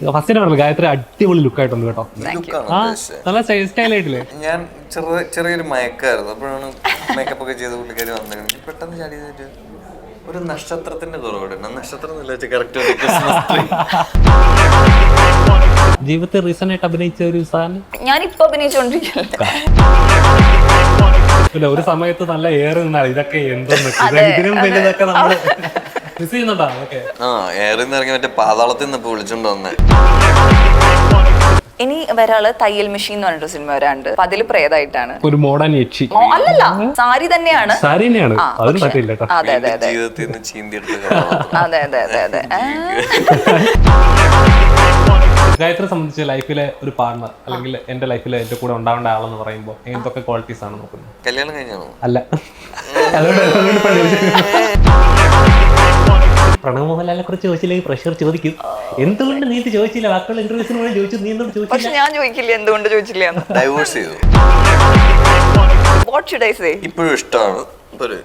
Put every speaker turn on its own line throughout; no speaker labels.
First പറഞ്ഞു ഗായത്രി അടിപൊളി look ആയിട്ടുണ്ട് കേട്ടോ. ആ നല്ല സ്റ്റൈൽ ആയിട്ടില്ലേ?
ഞാൻ ചെറിയ ചെറിയൊരു മയക്കായിരുന്നു. അപ്പോഴാണ് മേക്കപ്പ് ഒക്കെ ചെയ്ത് പുള്ളിക്കാരി വന്നത്. എനിക്ക് പെട്ടെന്ന് ചാടി ഒരു നക്ഷത്രത്തിന്റെ കുറവുണ്ട്. നക്ഷത്രം കറക്റ്റ്
ജീവിതത്തിൽ റീസൺ ആയിട്ട് അഭിനയിച്ച ഒരു സാധനം?
ഞാനിപ്പോ അഭിനയിച്ചോണ്ടിരിക്കല്ലേ
ഒരു സമയത്ത് നല്ല ഏറെ നിന്നാണ് ഇതൊക്കെ എന്തെന്ന് ഇതിനും വലുതൊക്കെ നമ്മൾ മിസ് ചെയ്യുന്നുണ്ടോ? അതൊക്കെ
ആ നിന്ന് ഇറങ്ങി മറ്റേ പാതാളത്തിൽ നിന്ന് ഇപ്പൊ വിളിച്ചോണ്ട് വന്നേ.
ഇനി വരാൾ തയ്യൽ മെഷീൻ എന്ന് പറഞ്ഞൊരു സിനിമ വരാണ്ട്. അപ്പൊ അതിൽ പ്രേതായിട്ടാണ്.
ഒരു മോഡേൺ യക്ഷി.
ഓ, അല്ലല്ല സാരി തന്നെയാണ്.
സാരി തന്നെയാണ്.
ആ,
അതിന്
പക്ഷേ-
പറ്റില്ല കേട്ടോ.
അതെ അതെ അതെ.
ജീവിതത്തിൽ നിന്ന് ചീന്തിയെടുത്ത കഥാപാത്രം.
അതെ അതെ അതെ അതെ. ആ.
ഗായത്രി സംബന്ധിച്ച് ലൈഫിലെ ഒരു പാർട്ണർ അല്ലെങ്കിൽ എന്റെ ലൈഫിലെ എന്റെ കൂടെ ഉണ്ടാവേണ്ട ആളെന്ന് പറയുമ്പോൾ എന്തൊക്കെ ക്വാളിറ്റീസ് ആണ് നോക്കുന്നത്?
കല്യാണം കഴിഞ്ഞാണോ?
അല്ല. അതുകൊണ്ട് അതുകൊണ്ട് പണി. പ്രണവ് മോഹൻലാലിനെ കുറിച്ച് ചോദിച്ചില്ലെങ്കിൽ പ്രഷർ ചോദിക്കും. എന്തുകൊണ്ട് നീ ഇത് ചോദിച്ചില്ല? ബാക്കിയുള്ള ഇന്റർവ്യൂസിന് വേണ്ടി ചോദിച്ചു. നീ എന്തുകൊണ്ട് ചോദിച്ചില്ല?
പക്ഷെ ഞാൻ ചോദിക്കില്ല എന്തുകൊണ്ട് ചോദിച്ചില്ല എന്ന്.
ഡൈവോഴ്സ് ചെയ്തു.
വാട്ട് ഷുഡ് ഐ സേ
ഇപ്പോഴും ഇഷ്ടമാണ്. ഒരു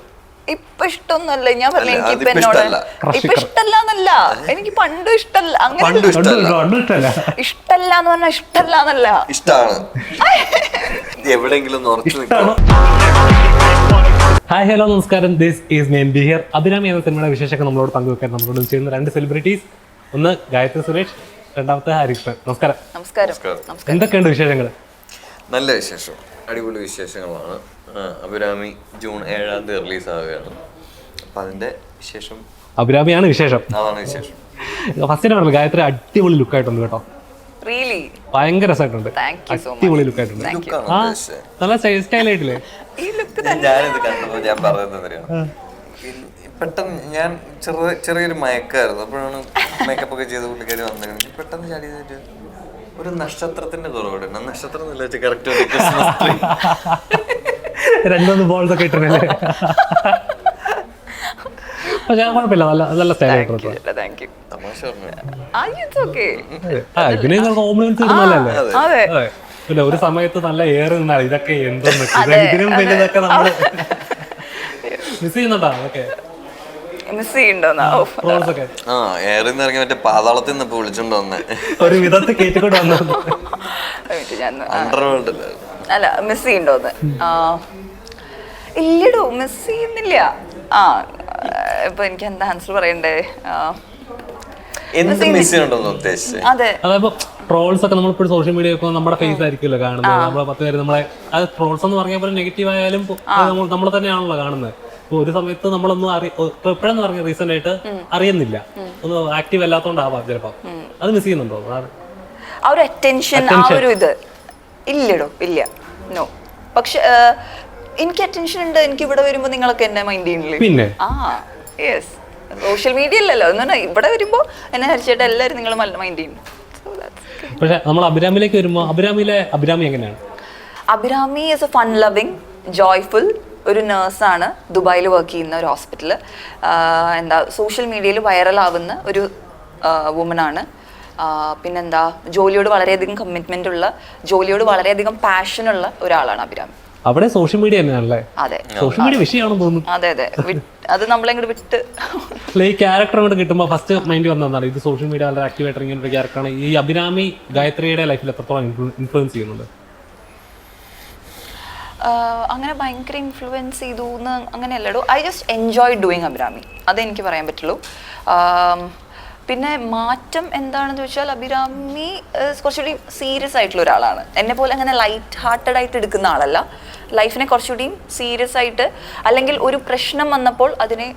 ഇപ്പൊ ഇഷ്ടൊന്നുമല്ല ഞാൻ പറഞ്ഞു
അല്ല,
എനിക്ക് ഇപ്പൊ
അതിപ്പോ
എന്നോട്
ഇഷ്ടമല്ല.
ഇപ്പൊ ഇഷ്ടല്ല എന്നല്ല. എനിക്ക് പണ്ട് ഇഷ്ടല്ല അങ്ങനെ
പണ്ടും ഇഷ്ടമല്ല.
കണ്ടു ഇഷ്ടമല്ല.
ഇഷ്ടല്ല എന്ന് പറഞ്ഞാൽ ഇഷ്ടല്ല എന്നല്ല.
ഇഷ്ടമാണ് എവിടെങ്കിലും ഒന്ന് ഉറച്ചു നിൽക്കണം.
ഹായ് ഹലോ നമസ്കാരം. ദിസ് ഈസ് മെയിൻ ബിഹിയർ അഭിരാമി എന്ന സിനിമയുടെ വിശേഷമൊക്കെ നമ്മളോട് പങ്കുവെക്കാൻ നമ്മളോട് ചെയ്യുന്ന രണ്ട് സെലിബ്രിറ്റീസ് ഒന്ന് ഗായത്രി സുരേഷ് രണ്ടാമത്തെ ഹരികൃഷ്ണൻ. നമസ്കാരം.
നമസ്കാരം.
എന്തൊക്കെയുണ്ട് വിശേഷങ്ങൾ?
നല്ല വിശേഷം. അടിപൊളി വിശേഷങ്ങളാണ്. അഭിരാമി ജൂൺ ഏഴാം തീയതി റിലീസ് ആവുകയാണ് അപ്പം അതിന്റെ വിശേഷം
അഭിരാമിയാണ് വിശേഷം.
അതാണ് വിശേഷം.
ഫസ്റ്റ് ആണല്ലോ ഗായത്രി അടിപൊളി ലുക്കായിട്ടുണ്ട് കേട്ടോ.
റിയലി
ഭയങ്കര രസമായിട്ടുണ്ട്. അടിപൊളി ലുക്ക് ആയിട്ടുണ്ട്. ആ നല്ല സ്റ്റൈൽ ആയിട്ടില്ലേ
ഈ ലുക്ക്
ഞാനിത് കണ്ടപ്പോൾ ഞാൻ പറയുന്നത് അറിയാം പെട്ടെന്ന് ഞാൻ ചെറു ചെറിയൊരു മയക്കായിരുന്നു. അപ്പോഴാണ് മേക്കപ്പ് ഒക്കെ ചെയ്ത് പുള്ളിക്കാർ വന്നത്. എനിക്ക് പെട്ടെന്ന് ചാടി ചെയ്തിട്ട് ഒരു നക്ഷത്രത്തിന്റെ കുറവുണ്ട്. നക്ഷത്രം എന്നല്ല വെച്ച് കറക്റ്റ് ക്രിസ്മസ്
രണ്ടൊന്ന് ബോൾസ് ഒക്കെ ഇട്ടിരുന്നല്ലേ? പക്ഷെ കുഴപ്പമില്ല. നല്ല നല്ല
താങ്ക് യു
ഇതിനെ
അതെ.
അതെ. പിന്നെ ഒരു സമയത്ത് നല്ല ഏറെ നിന്നാണ് ഇതൊക്കെ എന്തെന്ന് ഇതിനും വലുതൊക്കെ നമ്മൾ മിസ് ചെയ്യുന്നുണ്ടോ? അതൊക്കെ.
മിസ് ചെയ്യണ്ടോന്നാ
ആ ഇറങ്ങി മറ്റേ പാതാളത്തിൽ നിന്ന് ഇപ്പൊ വിളിച്ചോണ്ട് വന്നേ.
ഒരു വിധത്തിൽ കേറ്റിക്കൊണ്ട് വന്നത്
ഒരു ഞാൻ
അണ്ടർവേൾഡ്
അല്ല? മിസ് ചെയ്യണ്ടോന്ന് ആ. ഇല്ലടോ മിസ് ചെയ്യുന്നില്ല. ആ ഇപ്പൊ എനിക്ക് എന്താ ആൻസർ പറയണ്ടേ?
എന്ത് മിസ് ചെയ്യണമെന്ന് ഉദ്ദേശിച്ചത്
അതെ.
അതായത് ട്രോൾസ് ഒക്കെ നമ്മളിപ്പോൾ സോഷ്യൽ മീഡിയ ഒക്കെ നമ്മുടെ ഫേസ് ആയിരിക്കുമല്ലോ കാണുന്നത്. നമ്മളെ പത്ത് പേര് നമ്മളെ അത് ട്രോൾസ് എന്ന് പറഞ്ഞ പോലെ നെഗറ്റീവ് ആയാലും നമ്മൾ തന്നെയാണല്ലോ കാണുന്നത്. ഇപ്പൊ ഒരു സമയത്ത് നമ്മളൊന്നും എപ്പോഴെന്ന് പറഞ്ഞ റീസെന്റ് ആയിട്ട് അറിയുന്നില്ല. ഒന്ന് ആക്റ്റീവ് അല്ലാത്തോണ്ടാവാം ചിലപ്പോ. അത് മിസ് ചെയ്യുന്നുണ്ടോ? അതാണ്.
ആ ഒരു അറ്റൻഷൻ ആ ഒരു ഇത്. ഇല്ലടോ ഇല്ല. നോ പക്ഷെ എനിക്ക് അറ്റൻഷൻ ഉണ്ട് എനിക്ക് ഇവിടെ വരുമ്പോ നിങ്ങളൊക്കെ എന്നെ മൈൻഡ് ചെയ്യുന്നില്ലേ?
പിന്നെ?
ആ യെസ് സോഷ്യൽ മീഡിയ അല്ലല്ലോ. എന്ന് പറഞ്ഞാൽ ഇവിടെ വരുമ്പോ എന്നെ ഹരിച്ചിട്ട് എല്ലാവരും നിങ്ങൾ മൈൻഡ് ചെയ്യുന്നു.
പക്ഷേ നമ്മൾ അഭിരാമിലേക്ക് വരുമ്പോൾ അഭിരാമിയിലെ അഭിരാമി എങ്ങനെയാണ്?
Abhirami is a fun loving joyful ഒരു നേഴ്സാണ് ദുബായിൽ വർക്ക് ചെയ്യുന്ന ഒരു ഹോസ്പിറ്റൽ എന്താ സോഷ്യൽ മീഡിയയിൽ വൈറലാവുന്ന ഒരു വുമനാണ് പിന്നെന്താ ജോലിയോട് വളരെയധികം കമ്മിറ്റ്മെന്റ് ഉള്ള ജോലിയോട് വളരെയധികം പാഷനുള്ള ഒരാളാണ് അഭിരാമി.
അവിടെ സോഷ്യൽ മീഡിയ തന്നെയാണല്ലേ
അതെ.
സോഷ്യൽ മീഡിയ വിഷയമാണെന്ന് തോന്നുന്നു.
അതെ അതെ. വി- അത് നമ്മളെങ്ങോട്ട് വിട്ട്
അല്ല ഈ ക്യാരക്ടർ അങ്ങോട്ട് കിട്ടുമ്പോൾ ഫസ്റ്റ് മൈൻഡ് വന്നതാണ് ഇത് സോഷ്യൽ മീഡിയ വളരെ ആക്റ്റീവ് ആയിട്ട് ഇങ്ങനെ ഒരു ക്യാരക്ടറാണ് ഈ അഭിരാമി ഗായത്രിയുടെ ലൈഫിൽ എത്രത്തോളം ഇൻഫ്ലുവൻസ് ചെയ്യുന്നുണ്ട്?
ആഹ് അങ്ങനെ ഭയങ്കര ഇൻഫ്ലുവൻസ് ചെയ്തു എന്ന് അങ്ങനെയല്ലടോ. I just enjoy doing Abhirami. അതെനിക്ക് പറയാൻ പറ്റുള്ളൂ. ആം, പിന്നെ മാറ്റം എന്താണെന്ന് ചോദിച്ചാൽ അഭിരാമി കുറച്ചുകൂടി സീരിയസ് ആയിട്ടുള്ള ഒരാളാണ്. എന്നെ പോലെ അങ്ങനെ ലൈറ്റ് ഹാർട്ടഡ് ആയിട്ട് എടുക്കുന്ന ആളല്ല. ലൈഫിനെ കുറച്ചുകൂടി സീരിയസ് ആയിട്ട് അല്ലെങ്കിൽ ഒരു പ്രശ്നം വന്നപ്പോൾ അതിനെ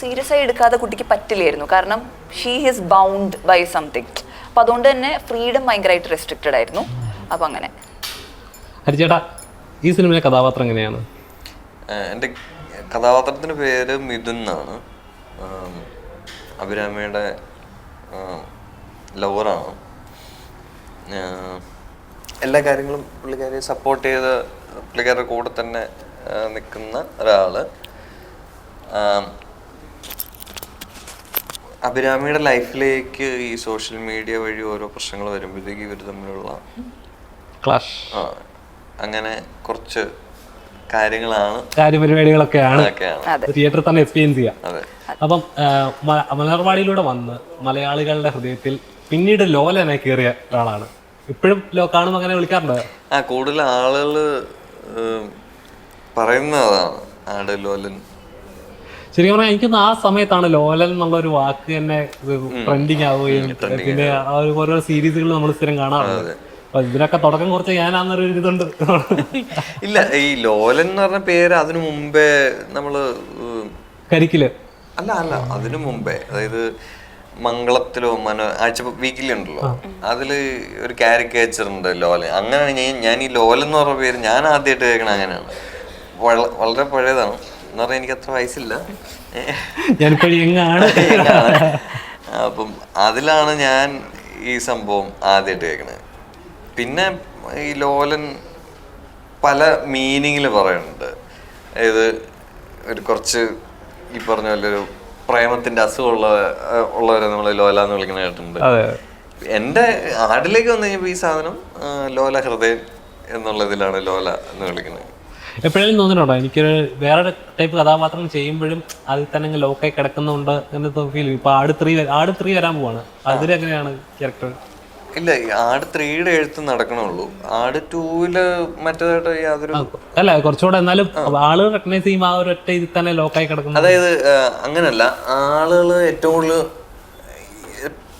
സീരിയസ് ആയി എടുക്കാതെ കുട്ടിക്ക് പറ്റില്ലായിരുന്നു. കാരണം she is bound by something അപ്പം അതുകൊണ്ട് തന്നെ ഫ്രീഡം ഭയങ്കരമായിട്ട് റെസ്ട്രിക്റ്റഡ് ആയിരുന്നു. അപ്പം അങ്ങനെ.
ഹരിചേട്ടാ ഈ സിനിമയിലെ കഥാപാത്രം എങ്ങനെയാണ്?
എന്റെ കഥാപാത്രത്തിന്റെ പേര് മിഥുൻ എന്നാണ്. അഭിരാമിയുടെ ലവറാണ് എല്ലാ കാര്യങ്ങളും പുള്ളിക്കാരെ സപ്പോർട്ട് ചെയ്ത് പുള്ളിക്കാരുടെ കൂടെ തന്നെ നിൽക്കുന്ന ഒരാൾ. അഭിരാമിയുടെ ലൈഫിലേക്ക് ഈ സോഷ്യൽ മീഡിയ വഴി ഓരോ പ്രശ്നങ്ങൾ വരുമ്പോഴത്തേക്ക് ഇവർ തമ്മിലുള്ള
ക്ലാഷ്
അങ്ങനെ കുറച്ച് കാര്യങ്ങളാണ്.
കാര്യപരിപാടികളൊക്കെയാണ് തിയേറ്ററിൽ തന്നെ എക്സ്പീരിയൻസ് ചെയ്യാം. അപ്പം മലർവാടിയിലൂടെ വന്ന് മലയാളികളുടെ ഹൃദയത്തിൽ പിന്നീട് ലോലനെ കയറിയ ഒരാളാണ്. ഇപ്പോഴും ലോ കാണുമ്പോൾ അങ്ങനെ വിളിക്കാറുണ്ട്?
ആ കൂടുതൽ ആളുകൾ പറയുന്നത് അതാണ് ആട് ലോലൻ.
ശരിക്കും പറഞ്ഞാൽ എനിക്കൊന്ന് ആ സമയത്താണ് ലോലൻ എന്നുള്ള ഒരു വാക്ക് തന്നെ ട്രെൻഡിങ് ആവുകയും പിന്നെ ആ ഒരു ഓരോ സീരീസുകൾ നമ്മൾ സ്ഥിരം കാണാറുണ്ട്. ഇതിനൊക്കെ തുടക്കം കുറച്ച് ഞാനാന്നൊരു ഇതുണ്ട്
ഇല്ല ഈ ലോലൻ എന്ന് പറഞ്ഞ പേര് അതിനു മുമ്പേ നമ്മൾ
കരിക്കിൽ.
അല്ല അല്ല അതിനു മുമ്പേ. അതായത് മംഗളത്തിലോ മനോ ആഴ്ച വീക്കിലി ഉണ്ടല്ലോ. അതിൽ ഒരു കാരിക്കേച്ചർ ഉണ്ട് ലോലൻ. അങ്ങനെയാണ് ഞാൻ ഈ ലോലൻ എന്ന് പറഞ്ഞ പേര് ഞാൻ ആദ്യമായിട്ട് കേൾക്കണ അങ്ങനെയാണ്. വളരെ പഴയതാണ്. എന്ന് പറഞ്ഞാൽ എനിക്ക് അത്ര വയസ്സില്ല അപ്പം അതിലാണ് ഞാൻ ഈ സംഭവം ആദ്യമായിട്ട് കേൾക്കണത്. പിന്നെ ഈ ലോലൻ പല മീനിങ്ങിൽ പറയുന്നുണ്ട് അതായത് ഒരു കുറച്ച് ഈ പറഞ്ഞ പോലെ ഒരു പ്രേമത്തിന്റെ അസുഖമുള്ള ഉള്ളവരെ നമ്മൾ ലോല എന്ന് വിളിക്കുന്ന കേട്ടിട്ടുണ്ട്. എന്റെ ആടിലേക്ക് വന്നു കഴിഞ്ഞപ്പോ ഈ സാധനം ലോല ഹൃദയം എന്നുള്ളതിലാണ് ലോല എന്ന് വിളിക്കുന്നത്
എപ്പോഴെങ്കിലും തോന്നിയിട്ടുണ്ടോ എനിക്കൊരു വേറെ ടൈപ്പ് കഥാപാത്രം ചെയ്യുമ്പോഴും അതിൽ തന്നെ അങ്ങ് ലോക്കായി കിടക്കുന്നുണ്ട് എന്ന് ഫീൽ ഇപ്പൊ ആട് ത്രീ ആട് ത്രീ വരാൻ പോവാണ്. അതിലെങ്ങനെയാണ് ക്യാരക്ടർ
ഇല്ല ആട് ത്രീയുടെ എഴുത്ത് നടക്കണുള്ളൂ ആട് ടൂവിൽ മറ്റേതായിട്ട് യാതൊരു
അല്ല കുറച്ചുകൂടെ എന്നാലും ആൾ റെക്കഗ്നൈസ് ചെയ്യുമ്പോൾ ആ ഒരു ഒറ്റ ഇതിൽ തന്നെ ലോക്കായി കിടക്കുന്നു
അതായത് അങ്ങനല്ല. ആളുകൾ ഏറ്റവും കൂടുതൽ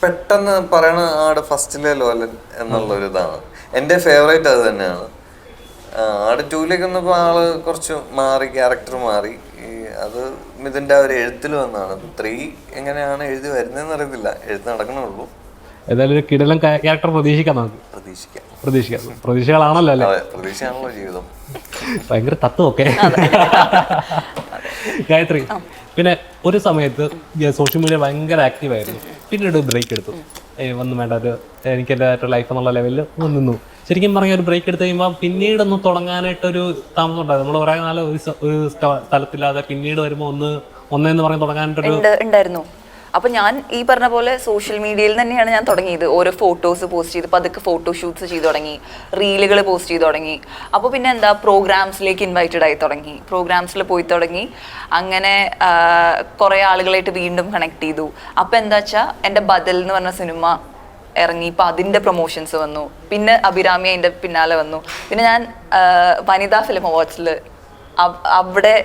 പെട്ടെന്ന് പറയണ ആട് ഫസ്റ്റിലെ ലോലൻ എന്നുള്ള ഒരു ഇതാണ്. എന്റെ ഫേവറേറ്റ് അത് തന്നെയാണ്. ആട് ടൂവിലേക്ക് വന്നപ്പോൾ ആൾ കുറച്ച് മാറി ക്യാരക്ടർ മാറി. അത് ഇതിന്റെ ആ ഒരു എഴുത്തിൽ വന്നതാണ് ത്രീ എങ്ങനെയാണ് എഴുതി വരുന്നതെന്ന് അറിയത്തില്ല. എഴുത്ത് നടക്കണുള്ളൂ
ഏതായാലും ഒരു കിടലം ക്യാരക്ടർ പ്രതീക്ഷിക്കാം നമുക്ക്.
പ്രതീക്ഷിക്കാം.
പ്രതീക്ഷിക്കാം. പ്രതീക്ഷകളാണല്ലോ അല്ലേ?
പ്രതീക്ഷയാണല്ലോ ജീവിതം.
ഭയങ്കര തത്വമൊക്കെ. ഗായത്രി പിന്നെ ഒരു സമയത്ത് സോഷ്യൽ മീഡിയ ഭയങ്കര ആക്റ്റീവ് ആയിരുന്നു. പിന്നീട് ബ്രേക്ക് എടുത്തു. ഒന്നും വേണ്ട ഒരു എനിക്ക് എന്റെ ലൈഫ് എന്നുള്ള ലെവലിൽ ഒന്ന് നിന്നു. ശരിക്കും പറഞ്ഞാൽ ഒരു ബ്രേക്ക് എടുത്ത് കഴിയുമ്പോൾ പിന്നീട് ഒന്ന് തുടങ്ങാനായിട്ടൊരു താമസം ഉണ്ടായിരുന്നു. നമ്മൾ കുറേ നാൾ ഒരു സ്ഥ- ഒരു സ്ഥ- സ്ഥലത്തില്ലാതെ പിന്നീട് വരുമ്പോൾ ഒന്ന് ഒന്നേന്ന് പറഞ്ഞ് തുടങ്ങാനായിട്ടൊരു
ഉണ്ട് ഉണ്ടായിരുന്നു. അപ്പൊ ഞാൻ ഈ പറഞ്ഞ പോലെ സോഷ്യൽ മീഡിയയിൽ തന്നെയാണ് ഞാൻ തുടങ്ങിയത്. ഓരോ ഫോട്ടോസ് പോസ്റ്റ് ചെയ്ത് പതുക്കെ ഫോട്ടോഷൂട്ട്സ് ചെയ്ത് തുടങ്ങി. റീലുകൾ പോസ്റ്റ് ചെയ്ത് തുടങ്ങി. അപ്പോൾ പിന്നെ എന്താ പ്രോഗ്രാംസിലേക്ക് ഇൻവൈറ്റഡ് ആയി തുടങ്ങി. പ്രോഗ്രാംസിൽ പോയി തുടങ്ങി. അങ്ങനെ കുറേ ആളുകളായിട്ട് വീണ്ടും കണക്ട് ചെയ്തു. അപ്പോൾ എന്താ വെച്ചാൽ എന്റെ ബദൽ എന്ന് പറഞ്ഞ സിനിമ ഇറങ്ങി. ഇപ്പം അതിന്റെ പ്രൊമോഷൻസ് വന്നു. പിന്നെ അഭിരാമി അതിന്റെ പിന്നാലെ വന്നു. പിന്നെ ഞാൻ വനിതാ ഫിലിം അവാർഡ്സിൽ അവിടെ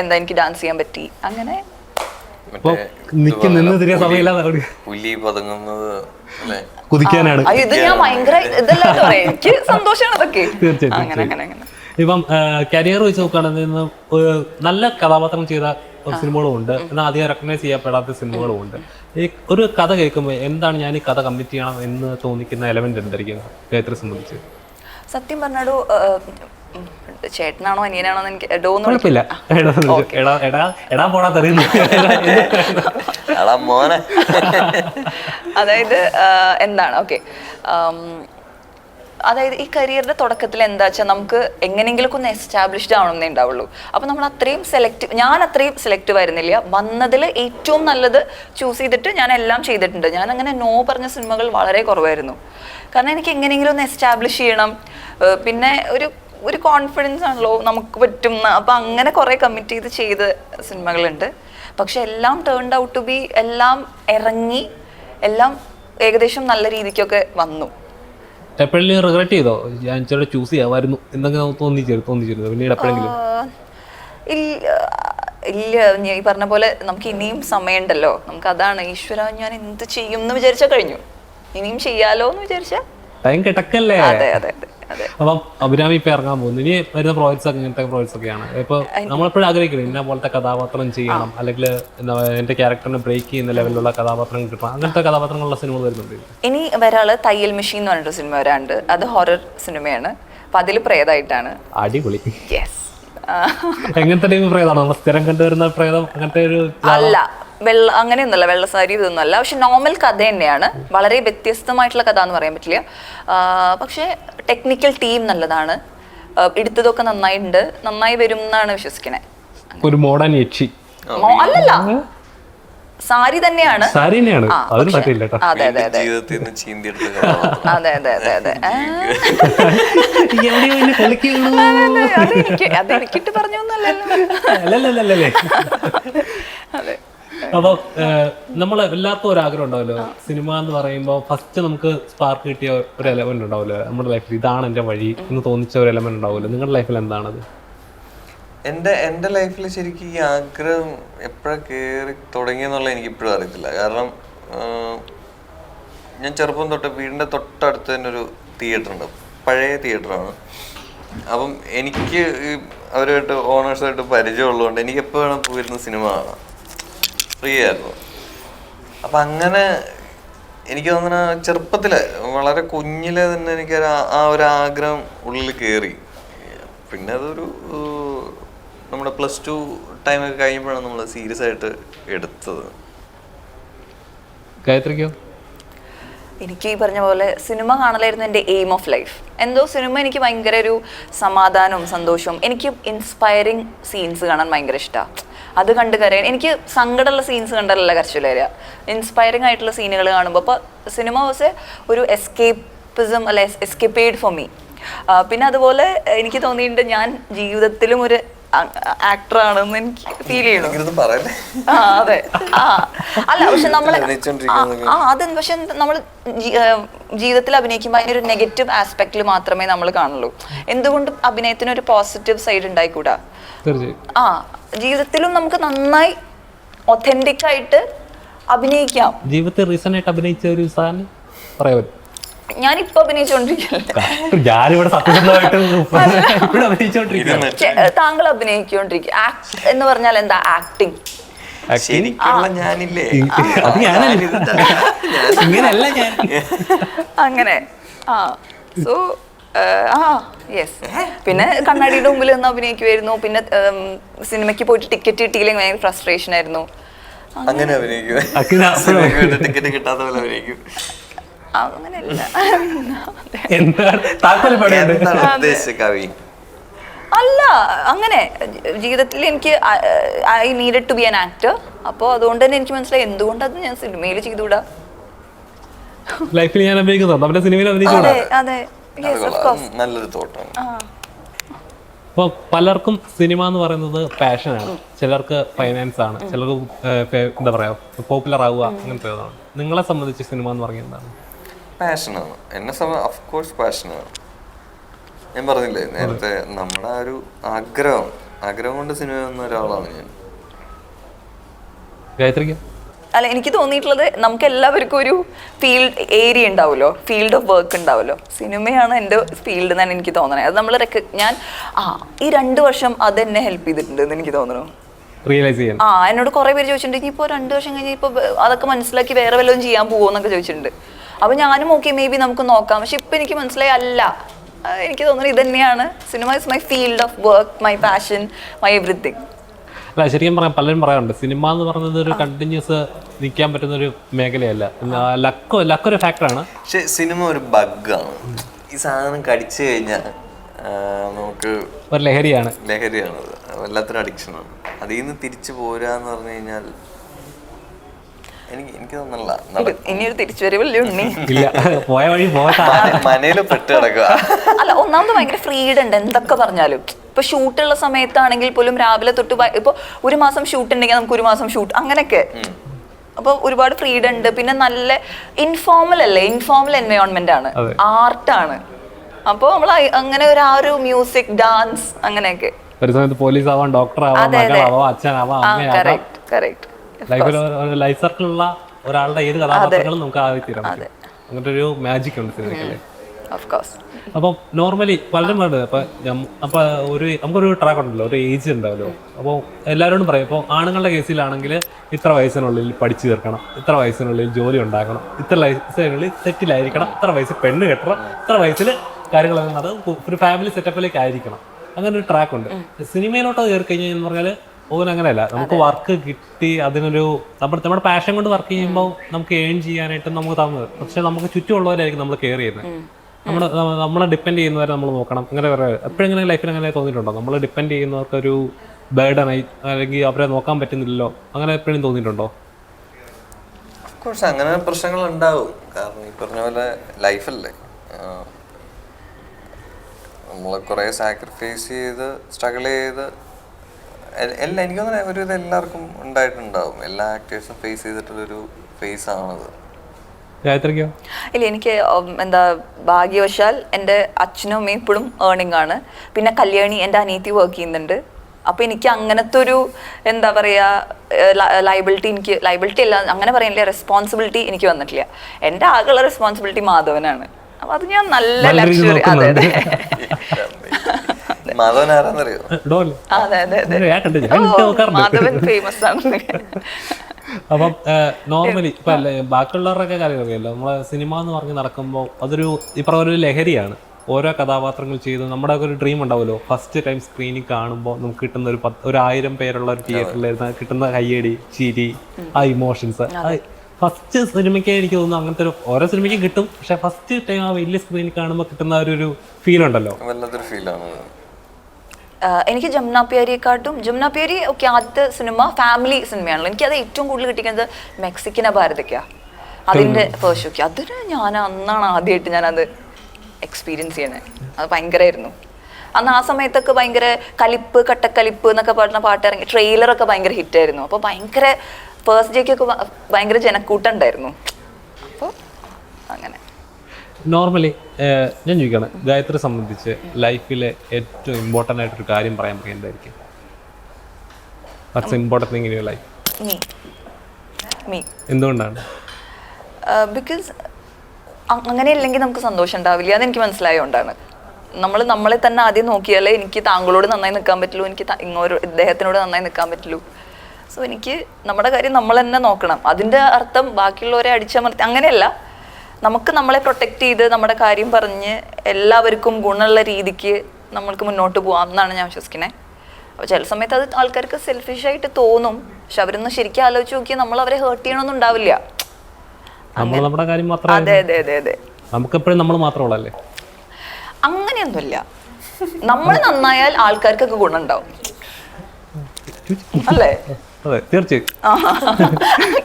എന്താ എനിക്ക് ഡാൻസ് ചെയ്യാൻ പറ്റി. അങ്ങനെ
അപ്പോൾ
മറ്റേ
നിന്ന് സമയമില്ലാതെ
പുലി പതുങ്ങുന്നത്
കുതിക്കാനാണ്.
ഇത് ഞാൻ ഭയങ്കര എനിക്ക് സന്തോഷമാണ് അതൊക്കെ. അങ്ങനെ അങ്ങനെ അങ്ങനെ.
ഇപ്പം കരിയർ വെച്ച് നോക്കുകയാണെങ്കിൽ ഇന്ന് നല്ല കഥാപാത്രം ചെയ്ത സിനിമകളും ഉണ്ട്. എന്നാൽ അധികം റെക്കഗ്നൈസ് ചെയ്യപ്പെടാത്ത സിനിമകളും ഉണ്ട്. ഈ ഒരു കഥ കേൾക്കുമ്പോൾ എന്താണ് ഞാൻ ഈ കഥ കമ്മിറ്റ് ചെയ്യണം എന്ന് തോന്നിക്കുന്ന എലമെന്റ് എന്തായിരിക്കും ഗായത്രി സംബന്ധിച്ച്?
സത്യം പറഞ്ഞാടോ ചേട്ടനാണോ അനിയനാണോ എന്ന് എനിക്ക്
കുഴപ്പമില്ല. എടാ എടാ എടാ തെറിയുന്നു.
അതായത് എന്താണ്? ഓക്കെ. അതായത് ഈ കരിയറിന്റെ തുടക്കത്തിൽ എന്താ വെച്ചാൽ നമുക്ക് എങ്ങനെയെങ്കിലും ഒന്ന് എസ്റ്റാബ്ലിഷ്ഡ് ആവണമെന്നേ ഉണ്ടാവുള്ളൂ. അപ്പോൾ നമ്മൾ അത്രയും സെലക്ട് ഞാൻ അത്രയും സെലക്റ്റീവ് ആയിരുന്നില്ല. വന്നതിൽ ഏറ്റവും നല്ലത് ചൂസ് ചെയ്തിട്ട് ഞാൻ എല്ലാം ചെയ്തിട്ടുണ്ട്. ഞാൻ അങ്ങനെ നോ പറഞ്ഞ സിനിമകൾ വളരെ കുറവായിരുന്നു. കാരണം എനിക്ക് എങ്ങനെയെങ്കിലും ഒന്ന് എസ്റ്റാബ്ലിഷ് ചെയ്യണം. പിന്നെ ഒരു ഒരു കോൺഫിഡൻസ് ആണല്ലോ നമുക്ക് പറ്റും അപ്പം അങ്ങനെ കുറേ കമ്മിറ്റ് ചെയ്ത് ചെയ്ത സിനിമകളുണ്ട്. പക്ഷെ എല്ലാം ടേൺഡ് ഔട്ട് ടു ബി എല്ലാം ഇറങ്ങി എല്ലാം ഏകദേശം നല്ല രീതിക്കൊക്കെ വന്നു.
എപ്പോഴെങ്കിലും റിഗ്രറ്റ് ചെയ്തോ? ഞാൻ ചേട്ടാ ചൂസ് ചെയ്യാമായിരുന്നു. എന്തെങ്കിലും തോന്നിച്ചേരും തോന്നിച്ചിരുന്നു പിന്നീട് എപ്പോഴെങ്കിലും?
ഇല്ല ഇല്ല ഈ പറഞ്ഞ പോലെ നമുക്ക് ഇനിയും സമയമുണ്ടല്ലോ. നമുക്ക് അതാണ്. ഈശ്വര ഞാൻ എന്ത് ചെയ്യും എന്ന് വിചാരിച്ചാൽ കഴിഞ്ഞു. ഇനിയും ചെയ്യാലോ എന്ന് വിചാരിച്ചാൽ അതെ അതെ അതെ.
അപ്പം അഭിരാമി ഇപ്പൊ ഇറങ്ങാൻ പോകുന്നു. ഇനി വരുന്ന പ്രോജക്ട്സ് ഒക്കെ ഇങ്ങനത്തെ പ്രോജക്ട്സ് ഒക്കെയാണ്. ഇപ്പൊ നമ്മളെപ്പോഴും ആഗ്രഹിക്കുന്നത് ഇന്ന പോലത്തെ കഥാപാത്രം ചെയ്യണം അല്ലെങ്കിൽ എന്താ എന്റെ ക്യാരക്ടറിനെ ബ്രേക്ക് ചെയ്യുന്ന ലെവലിലുള്ള കഥാപാത്രങ്ങൾ കിട്ടണം. അങ്ങനത്തെ കഥാപാത്രങ്ങളുള്ള സിനിമകൾ വരുന്നുണ്ട്
ഇനി വരാൾ തയ്യൽ മെഷീൻ എന്ന് പറഞ്ഞിട്ട് സിനിമ വരാണ്ട് അത് ഹൊറർ സിനിമയാണ്. അപ്പൊ അതിൽ പ്രേതായിട്ടാണ്.
അടിപൊളി.
യെസ്
എങ്ങനത്തെ ടൈപ്പ് പ്രേതമാണോ? നമ്മൾ സ്ഥിരം കണ്ടുവരുന്ന പ്രേതം അങ്ങനത്തെ ഒരു
അല്ല വെള്ള അങ്ങനെയൊന്നുമല്ല വെള്ളസാരി ഇതൊന്നുമല്ല. പക്ഷെ നോർമൽ കഥ തന്നെയാണ്. വളരെ വ്യത്യസ്തമായിട്ടുള്ള കഥ എന്ന് പറയാൻ പറ്റില്ല. പക്ഷെ ടെക്നിക്കൽ ടീം നല്ലതാണ്. എടുത്തതൊക്കെ നന്നായിട്ടുണ്ട് നന്നായി വരും എന്നാണ് വിശ്വസിക്കണേ.
ഒരു മോഡേൺ യക്ഷി.
അല്ലല്ല. സാരി തന്നെയാണ്.
സാരി തന്നെയാണ് അതിന് പറ്റില്ല
അതെ അതെ അതെ.
ജീവിതത്തിൽ നിന്ന് ചീന്തിയെടുത്ത
അതെ അതെ അതെ അതെ. ആ,
എവിടെയോ എന്നെ കളിക്കുള്ളൂ
അതെ, അതെനിക്ക് അതെനിക്കിട്ട് പറഞ്ഞു ഒന്നല്ലല്ലോ
അല്ലല്ലല്ലേ
അതെ.
അപ്പൊ നമ്മൾ വല്ലാത്ത ഒരു ആഗ്രഹം ഉണ്ടാവല്ലോ. സിനിമ എന്ന് പറയുമ്പോൾ ഫസ്റ്റ് നമുക്ക് സ്പാർക്ക് കിട്ടിയ ഒരു എലമെന്റ് ഉണ്ടാവല്ലോ. നമ്മുടെ ലൈഫിൽ ഇതാണ് എന്റെ വഴി എന്ന് തോന്നിച്ച ഒരു എലമെന്റ് ഉണ്ടാവല്ലോ. നിങ്ങളുടെ ലൈഫിൽ എന്താണത്
എന്റെ എന്റെ ലൈഫിൽ ശരിക്കും ഈ ആഗ്രഹം എപ്പോഴാണ് കയറി തുടങ്ങിയെന്നുള്ള എനിക്ക് ഇപ്പോഴും അറിയത്തില്ല. കാരണം ഞാൻ ചെറുപ്പം തൊട്ട് വീടിന്റെ തൊട്ടടുത്ത് തന്നെ ഒരു തിയേറ്റർ ഉണ്ട്. പഴയ തിയേറ്ററാണ് അപ്പം എനിക്ക് ഈ അവരുമായിട്ട് ഓണേഴ്സായിട്ട് പരിചയമുള്ളതുകൊണ്ട് എനിക്ക് എപ്പോൾ വേണം പോയിരുന്ന സിനിമ കാണാം ഫ്രീ ആയിരുന്നു. അപ്പം അങ്ങനെ എനിക്ക് തോന്നുന്ന ചെറുപ്പത്തിൽ വളരെ കുഞ്ഞിലെ തന്നെ എനിക്ക് ആ ഒരു ആഗ്രഹം ഉള്ളിൽ കയറി പിന്നെ അതൊരു നമ്മുടെ പ്ലസ് ടു ടൈമൊക്കെ കഴിഞ്ഞപ്പോഴാണ് നമ്മൾ സീരിയസ് ആയിട്ട് എടുത്തത്.
ഗായത്രിക്കോ?
എനിക്ക് ഈ പറഞ്ഞ പോലെ സിനിമ കാണലായിരുന്നു എന്റെ എയിം ഓഫ് ലൈഫ് എന്തോ സിനിമ എനിക്ക് ഭയങ്കര ഒരു സമാധാനവും സന്തോഷവും എനിക്ക് ഇൻസ്പയറിങ് സീൻസ് കാണാൻ ഭയങ്കര ഇഷ്ടമാണ് അത് കണ്ട് കരയാൻ എനിക്ക് സങ്കടമുള്ള സീൻസ് കണ്ടല്ല കരച്ചിൽ വരിക. ഇൻസ്പയറിംഗ് ആയിട്ടുള്ള സീനുകൾ കാണുമ്പോൾ അപ്പോൾ സിനിമ വാസ് ഒരു എസ്കേപ്പിസം അല്ലെ എസ്കേപ്പേഡ് ഫോർ മീ പിന്നെ അതുപോലെ എനിക്ക് തോന്നിയിട്ടുണ്ട് ഞാൻ ജീവിതത്തിലും ഒരു ആക്ടർ ആണെന്ന് എനിക്ക് ഫീൽ
പറയല്ലേ?
ആ അതെ. ആ അല്ല പക്ഷെ നമ്മൾ ആ അത് പക്ഷെ നമ്മൾ ജീവിതത്തിൽ അഭിനയിക്കുമ്പോൾ അതിനൊരു നെഗറ്റീവ് ആസ്പെക്റ്റിൽ മാത്രമേ നമ്മൾ കാണുള്ളൂ. എന്തുകൊണ്ട് അഭിനയത്തിന് ഒരു പോസിറ്റീവ് സൈഡ് ഉണ്ടായിക്കൂടാ? ആ ജീവിതത്തിലും നമുക്ക് നന്നായി ഒത്തന്റിക് ആയിട്ട് അഭിനയിക്കാം.
ജീവിതത്തിൽ റീസൺ ആയിട്ട് അഭിനയിച്ച ഒരു സാധനം പറയാൻ
ഞാനിപ്പോ അഭിനയിച്ചുകൊണ്ടിരിക്കുകയല്ലേ
ഞാനിവിടെ സത്യസന്ധമായിട്ട്
താങ്കൾ അഭിനയിക്കൊണ്ടിരിക്കും ആക്ട് എന്ന് പറഞ്ഞാൽ എന്താ ആക്ടിങ് അങ്ങനെ. ആ സോ ആ യെസ് പിന്നെ കണ്ണാടിയുടെ മുമ്പിൽ നിന്ന് അഭിനയിക്കുമായിരുന്നു പിന്നെ സിനിമയ്ക്ക് പോയിട്ട് ടിക്കറ്റ് കിട്ടിയില്ലെങ്കിൽ ഭയങ്കര ഫ്രസ്ട്രേഷൻ ആയിരുന്നു.
അങ്ങനെ അഭിനയിക്കും ടിക്കറ്റ് കിട്ടാത്ത പോലെ അഭിനയിക്കും.
അങ്ങനെയല്ല.
എന്താണ് താല്പര്യപ്പെടുന്നുണ്ട്
എന്താണ് ഉദ്ദേശിച്ച കവി?
അല്ല അങ്ങനെ ജീവിതത്തിൽ എനിക്ക് I needed to be an actor. അപ്പോൾ അതുകൊണ്ട് തന്നെ എനിക്ക് മനസ്സിലായി എന്തുകൊണ്ടത് ഞാൻ സിനിമയിൽ ചെയ്തുകൂടാ?
ലൈഫിൽ ഞാൻ അഭിനയിക്കുന്നുണ്ട് നമ്മുടെ സിനിമയിൽ.
നല്ലൊരു
അപ്പോൾ പലർക്കും സിനിമ എന്ന് പറയുന്നത് പാഷനാണ്. ചിലർക്ക് ഫൈനാൻസ് ആണ്. ചിലർക്ക് എന്താ പറയാ പോപ്പുലർ ആവുക അങ്ങനത്തെ നിങ്ങളെ സംബന്ധിച്ച് സിനിമ എന്ന് പറയുന്നത് എന്താണ്?
പാഷനാണ് എന്നെ സംബന്ധം ഓഫ് കോഴ്സ് പാഷനാണ് ഞാൻ പറഞ്ഞില്ലേ നേരത്തെ നമ്മുടെ ആ ഒരു ആഗ്രഹം. ആഗ്രഹം കൊണ്ട് സിനിമ വന്ന ഒരാളാണ് ഞാൻ.
ഗായത്രിക്ക്?
അല്ല എനിക്ക് തോന്നിയിട്ടുള്ളത് നമുക്ക് എല്ലാവർക്കും ഒരു ഫീൽഡ് ഏരിയ ഉണ്ടാവുമല്ലോ. ഫീൽഡ് ഓഫ് വർക്ക് ഉണ്ടാവുമല്ലോ. സിനിമയാണ് എന്റെ ഫീൽഡ് എന്നാണ് എനിക്ക് തോന്നണത് അത് നമ്മൾ ഞാൻ ആ ഈ രണ്ട് വർഷം അത് എന്നെ ഹെൽപ്പ് ചെയ്തിട്ടുണ്ട് എന്ന് എനിക്ക് തോന്നുന്നു
റിയലൈസ് ചെയ്യാൻ.
ആ എന്നോട് കുറെ പേര് ചോദിച്ചിട്ടുണ്ട് ഇനിയിപ്പോ രണ്ട് വർഷം കഴിഞ്ഞ് ഇപ്പോൾ അതൊക്കെ മനസ്സിലാക്കി വേറെ വല്ലതും ചെയ്യാൻ പോകുമോ എന്നൊക്കെ ചോദിച്ചിട്ടുണ്ട്. അപ്പോൾ ഞാനും ഓക്കെ മേ ബി നമുക്ക് നോക്കാം. പക്ഷെ ഇപ്പൊ എനിക്ക് മനസ്സിലായി അല്ല എനിക്ക് തോന്നുന്നു ഇത് തന്നെയാണ് cinema is my field of work my passion my everything
അല്ല ശരിക്കും പറയാം പലരും പറയാറുണ്ട്. സിനിമ എന്ന് പറയുന്നത് ഒരു കണ്ടിന്യൂസ് നിൽക്കാൻ പറ്റുന്ന ഒരു മേഖലയല്ല. ലക്ക് ലക്കൊരു ഫാക്ടറാണ്
പക്ഷെ സിനിമ ഒരു ബഗ്ഗാണ് ഈ സാധനം കടിച്ചു കഴിഞ്ഞാൽ നമുക്ക്
ഒരു ലഹരിയാണ്.
ലഹരിയാണ് അത് വല്ലാത്തൊരു അഡിക്ഷനാണ് അതിൽ നിന്ന് തിരിച്ചു പോരാന്ന് പറഞ്ഞു കഴിഞ്ഞാൽ എനിക്ക് എനിക്ക്
ഇനിയൊരു ഒരു തിരിച്ചുവരവല്ലേ ഉണ്ണി?
ഇല്ല. പോയ വഴി പോയ
മനയിൽ പെട്ട് കിടക്കുക
അല്ല ഒന്നാമത് ഭയങ്കര ഫ്രീഡം ഉണ്ട്. എന്തൊക്കെ പറഞ്ഞാലും. ഇപ്പൊ ഷൂട്ടുള്ള സമയത്താണെങ്കിൽ പോലും രാവിലെ തൊട്ട് ഇപ്പൊ ഒരു മാസം ഷൂട്ട് ഉണ്ടെങ്കിൽ നമുക്ക് ഒരു മാസം ഷൂട്ട് അങ്ങനെയൊക്കെ. അപ്പൊ ഒരുപാട് ഫ്രീഡം ഉണ്ട്. പിന്നെ നല്ല ഇൻഫോർമൽ അല്ലേ? ഇൻഫോർമൽ എൻവയോൺമെന്റ് ആണ്.
ആർട്ട്
ആർട്ടാണ് അപ്പോൾ നമ്മൾ അങ്ങനെ ഒരു ആ ഒരു മ്യൂസിക് ഡാൻസ് അങ്ങനെയൊക്കെ.
ഒരു സമയത്ത് പോലീസ് ആവാം ഡോക്ടർ ആവാം
അച്ഛൻ ആവാം
മകളാവാം അച്ഛനാവാം
കറക്റ്റ് കറക്റ്റ്
ലൈഫിൽ ഒരു ലൈഫ് സർക്കിളുള്ള ഒരാളുടെ ഏത് കഥാപാത്രങ്ങളും നമുക്ക് പറ്റും. അങ്ങനത്തെ ഒരു മാജിക് ഉണ്ട് സിനിമയ്ക്കല്ലേ? അപ്പം നോർമലി പലരും വേണ്ടത് അപ്പൊ അപ്പൊ ഒരു നമുക്കൊരു ട്രാക്ക് ഉണ്ടല്ലോ ഒരു ഏജ് ഉണ്ടാവല്ലോ. അപ്പോൾ എല്ലാവരോടും പറയും ഇപ്പോൾ ആണുങ്ങളുടെ കേസിലാണെങ്കിൽ ഇത്ര വയസ്സിനുള്ളിൽ പഠിച്ചു തീർക്കണം ഇത്ര വയസ്സിനുള്ളിൽ ജോലി ഉണ്ടാക്കണം ഇത്ര വയസ്സിനുള്ളിൽ സെറ്റിലായിരിക്കണം ഇത്ര വയസ്സിൽ പെണ്ണ് കെട്ടണം ഇത്ര വയസ്സിൽ കാര്യങ്ങൾ അത് ഒരു ഫാമിലി സെറ്റപ്പിലേക്ക് ആയിരിക്കണം. അങ്ങനെ ഒരു ട്രാക്ക് ഉണ്ട് സിനിമയിലോട്ട് കയറി കഴിഞ്ഞാൽ പറഞ്ഞാൽ ഓൻ അങ്ങനെയല്ല. നമുക്ക് വർക്ക് കിട്ടി അതിനൊരു നമ്മുടെ നമ്മുടെ പാഷൻ കൊണ്ട് വർക്ക് ചെയ്യുമ്പോൾ നമുക്ക് ഏൺ ചെയ്യാനായിട്ട് നമുക്ക് തന്നത്. പക്ഷെ നമുക്ക് ചുറ്റുമുള്ളവരായിരിക്കും നമ്മൾ കെയർ ചെയ്യുന്നത്. നമ്മൾ നമ്മളെ ഡിപ്പെൻഡ് ചെയ്യുന്നവരെ നമ്മൾ നോക്കണം. അങ്ങനെ പറയാം എപ്പോഴെങ്ങനെ ലൈഫിൽ അങ്ങനെ തോന്നിയിട്ടുണ്ടോ? നമ്മൾ ഡിപ്പെൻഡ് ചെയ്യുന്നവർക്ക് ഒരു ബേർഡൻ ആയി അല്ലെങ്കിൽ അവരെ നോക്കാൻ പറ്റുന്നില്ലല്ലോ. അങ്ങനെ എപ്പോഴും തോന്നിയിട്ടുണ്ടോ?
കോഴ്സ് അങ്ങനെ പ്രശ്നങ്ങൾ ഉണ്ടാവും. കാരണം ഈ പറഞ്ഞ പോലെ ലൈഫല്ലേ നമ്മൾ കുറേ സാക്രിഫൈസ് ചെയ്ത് സ്ട്രഗിൾ ചെയ്ത് എല്ലാ എനിക്ക് തോന്നുന്നു ഒരു ഇത് എല്ലാവർക്കും ഉണ്ടായിട്ടുണ്ടാവും. എല്ലാ ആക്ടേഴ്സും ഫേസ് ചെയ്തിട്ടുള്ളൊരു ഫേസ് ആണത്.
ഗായത്രിക്കോ?
ഇല്ല എനിക്ക് എന്താ ഭാഗ്യവശാൽ എന്റെ അച്ഛനും അമ്മയും ഇപ്പോഴും ഏർണിംഗ് ആണ്. പിന്നെ കല്യാണി എന്റെ അനീതി വർക്ക് ചെയ്യുന്നുണ്ട്. അപ്പോൾ എനിക്ക് അങ്ങനത്തെ ഒരു എന്താ പറയാ ലൈബിലിറ്റി എനിക്ക് ലൈബിലിറ്റി അല്ല അങ്ങനെ പറയില്ല റെസ്പോൺസിബിലിറ്റി എനിക്ക് വന്നിട്ടില്ല. എന്റെ ആകെയുള്ള റെസ്പോൺസിബിലിറ്റി മാധവനാണ്. അപ്പോൾ അത് ഞാൻ നല്ല
നല്ല
ലക്ഷറി അതെ അതെ.
മാധവൻ ആരാന്നറിയോ?
അതെ അതെ അതെ.
ഞാൻ കണ്ടില്ല ഞാൻ ഇട്ട് നോക്കാറുണ്ട്
മാധവൻ ഫേമസ് ആണ്.
അപ്പം നോർമലി ഇപ്പൊ അല്ലേ കാര്യം അറിയാലോ. നമ്മളെ സിനിമ എന്ന് പറഞ്ഞ് നടക്കുമ്പോൾ അതൊരു ഇപ്പറ ഒരു ലഹരിയാണ്. ഓരോ കഥാപാത്രങ്ങൾ ചെയ്ത് നമ്മുടെ ഒക്കെ ഒരു ഡ്രീം ഉണ്ടാവുമല്ലോ. ഫസ്റ്റ് ടൈം സ്ക്രീനിൽ കാണുമ്പോൾ നമുക്ക് കിട്ടുന്ന ഒരു പത്ത് ഒരു ആയിരം പേരുള്ള ഒരു തിയേറ്ററിൽ കിട്ടുന്ന കയ്യടി ചിരി ആ ഇമോഷൻസ് ഫസ്റ്റ് സിനിമയ്ക്ക് എനിക്ക് തോന്നുന്നു അങ്ങനത്തെ ഒരു ഓരോ സിനിമയ്ക്കും കിട്ടും. പക്ഷെ ഫസ്റ്റ് ടൈം ആ വലിയ സ്ക്രീനിൽ കാണുമ്പോൾ കിട്ടുന്ന ആ ഒരു ഫീൽ ഉണ്ടല്ലോ.
വല്ലാത്തൊരു ഫീലാണ്
എനിക്ക് ജമുന പ്യാരിയെക്കാട്ടും ജമുന പ്യാരി ഒക്കെ ആദ്യത്തെ സിനിമ ഫാമിലി സിനിമയാണല്ലോ. എനിക്ക് അത് ഏറ്റവും കൂടുതൽ കിട്ടിക്കുന്നത് മെക്സിക്കന ഭാരതയ്ക്കാ. അതിന്റെ പേർഷൊക്കെ അതിന് ഞാൻ അന്നാണ് ആദ്യമായിട്ട് ഞാനത് എക്സ്പീരിയൻസ് ചെയ്യണേ അത് ഭയങ്കരമായിരുന്നു അന്ന് ആ സമയത്തൊക്കെ ഭയങ്കര കലിപ്പ് കട്ടക്കലിപ്പ് എന്നൊക്കെ പറഞ്ഞ പാട്ട് ഇറങ്ങി ട്രെയിലറൊക്കെ ഭയങ്കര ഹിറ്റായിരുന്നു അപ്പോൾ ഭയങ്കര ഫേസ്റ്റ് ഡേക്കൊക്കെ ഭയങ്കര ജനക്കൂട്ടം ഉണ്ടായിരുന്നു. അപ്പോൾ അങ്ങനെ.
നോർമലി ഞാൻ ചോദിക്കണം ഗായത്രി സംബന്ധിച്ച് ലൈഫിലെ ഏറ്റവും ഇമ്പോർട്ടന്റ് ആയിട്ടൊരു കാര്യം പറയാൻ പറയാൻ എന്തായിരിക്കും? That's important thing in your life എന്തുകൊണ്ടാണ്?
ബിക്കോസ് അങ്ങനെ ഇല്ലെങ്കിൽ നമുക്ക് സന്തോഷം ഉണ്ടാവില്ല അതെനിക്ക് മനസ്സിലായതുകൊണ്ടാണ് നമ്മൾ നമ്മളെ തന്നെ ആദ്യം നോക്കിയാലേ എനിക്ക് താങ്കളോട് നന്നായി നിൽക്കാൻ പറ്റുള്ളൂ എനിക്ക് ഇങ്ങോട്ട് ഇദ്ദേഹത്തിനോട് നന്നായി നിൽക്കാൻ പറ്റുള്ളൂ. സോ എനിക്ക് നമ്മുടെ കാര്യം നമ്മൾ തന്നെ നോക്കണം. അതിന്റെ അർത്ഥം ബാക്കിയുള്ളവരെ അടിച്ചമർത്തി അങ്ങനെയല്ല. നമുക്ക് നമ്മളെ പ്രൊട്ടക്ട് ചെയ്ത് നമ്മുടെ കാര്യം പറഞ്ഞ് എല്ലാവർക്കും ഗുണമുള്ള രീതിക്ക് നമ്മൾക്ക് മുന്നോട്ട് പോകാം എന്നാണ് ഞാൻ വിശ്വസിക്കുന്നത് അപ്പോൾ ചില സമയത്ത് അത് ആൾക്കാർക്ക് സെൽഫിഷായിട്ട് തോന്നും. പക്ഷെ അവരൊന്ന് ശരിക്കും ആലോചിച്ച് നോക്കിയാൽ നമ്മൾ അവരെ ഹേർട്ട് ചെയ്യണമെന്നും ഉണ്ടാവില്ല.
നമ്മൾ നമ്മുടെ കാര്യം
അതെ അതെ അതെ അതെ.
നമുക്കെപ്പോഴും നമ്മൾ മാത്രമുള്ളല്ലേ
അങ്ങനെയൊന്നുമില്ല. നമ്മൾ നന്നായാൽ ആൾക്കാർക്കൊക്കെ ഗുണമുണ്ടാവും. അല്ലേ?
അതെ തീർച്ചയായും.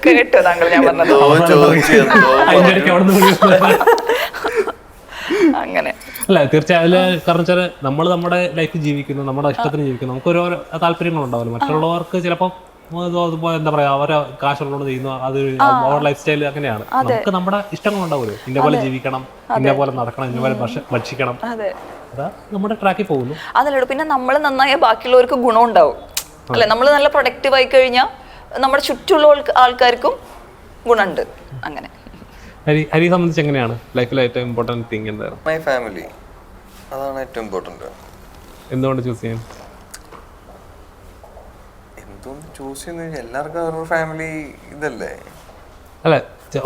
കേട്ടോ താങ്കൾ ഞാൻ പറഞ്ഞത്.
എന്തോ
ഇടയ്ക്ക് അവിടെ
അങ്ങനെ.
അല്ല തീർച്ചയായും അതിൽ കാരണം വെച്ചാൽ നമ്മൾ നമ്മുടെ ലൈഫ് ജീവിക്കുന്നു നമ്മുടെ ഇഷ്ടത്തിന് ജീവിക്കുന്നു. നമുക്ക് ഓരോ താല്പര്യങ്ങളുണ്ടാവില്ല. മറ്റുള്ളവർക്ക് ചിലപ്പോൾ എന്താ പറയാ അവരെ കാശുള്ളതുകൊണ്ട് ചെയ്യുന്നു അത് അവരുടെ ലൈഫ് സ്റ്റൈൽ അങ്ങനെയാണ്. നമുക്ക് നമ്മുടെ ഇഷ്ടങ്ങളുണ്ടാവുമല്ലോ ഇന്ന പോലെ ജീവിക്കണം ഇന്ന പോലെ നടക്കണം ഇന്ന പോലെ ഭക്ഷ- ഭക്ഷിക്കണം.
അതെ.
അതാ നമ്മുടെ ട്രാക്കിൽ പോകുന്നു.
അതല്ലടോ പിന്നെ നമ്മൾ നന്നായ ബാക്കിയുള്ളവർക്ക് ഗുണം ഉണ്ടാവും അല്ലെ? നമ്മൾ നല്ല പ്രൊഡക്റ്റീവ് ആയി കഴിഞ്ഞാൽ നമ്മുടെ ചുറ്റുമുള്ള ആൾക്കാർക്കും ഗുണമുണ്ട്. അങ്ങനെ.
ഹരി ഹരി സംബന്ധിച്ച് എങ്ങനെയാണ്? ലൈഫിൽ ഏറ്റവും ഇമ്പോർട്ടന്റ് തിങ് എന്താണ്?
മൈ ഫാമിലി അതാണ് ഏറ്റവും ഇമ്പോർട്ടന്റ്
എന്തുകൊണ്ട് ചൂസ് ചെയ്യാൻ?
എന്തുകൊണ്ട് ചൂസ് ചെയ്യുന്ന? എല്ലാവർക്കും അവരുടെ ഫാമിലി ഇതല്ലേ?
അല്ല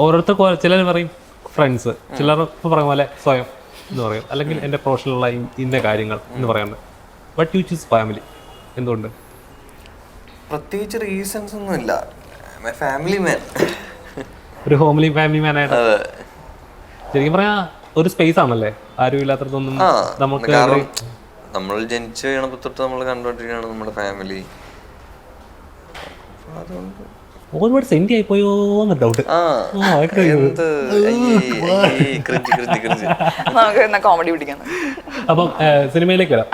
ഓരോരുത്തർക്ക് ചിലർ പറയും ഫ്രണ്ട്സ് ചിലർ ഇപ്പോൾ പറയും പോലെ സ്വയം എന്ന് പറയും. അല്ലെങ്കിൽ എന്റെ പ്രൊഫഷണലുള്ള ഇന്ന കാര്യങ്ങൾ എന്ന് പറയുന്നത് ബട്ട് യു ചൂസ് ഫാമിലി എന്തുകൊണ്ട്?
പ്രത്യേകിച്ച് റീസൺസ് ഒന്നും ഇല്ല മൈ ഫാമിലി മാൻ
ഒരു ഹോംലി ഫാമിലി മാനായിട്ട്
അതെ.
ശരിക്കും പറയാ ഒരു സ്പേസ് ആണല്ലേ? ആരും ഇല്ലാത്തടത്തൊന്നും
ആ
നമുക്ക്
കാരണം നമ്മൾ ജനിച്ചു വീണപ്പോ തൊട്ട് നമ്മൾ കണ്ടോണ്ടിരിക്കുകയാണ് നമ്മുടെ ഫാമിലി അതുകൊണ്ട്
ഒരുപാട് സെന്റി ആയി പോയോ എന്ന് ഡൗട്ട്
കോമഡി പിടിക്കാൻ
അപ്പം സിനിമയിലേക്ക് വരാം.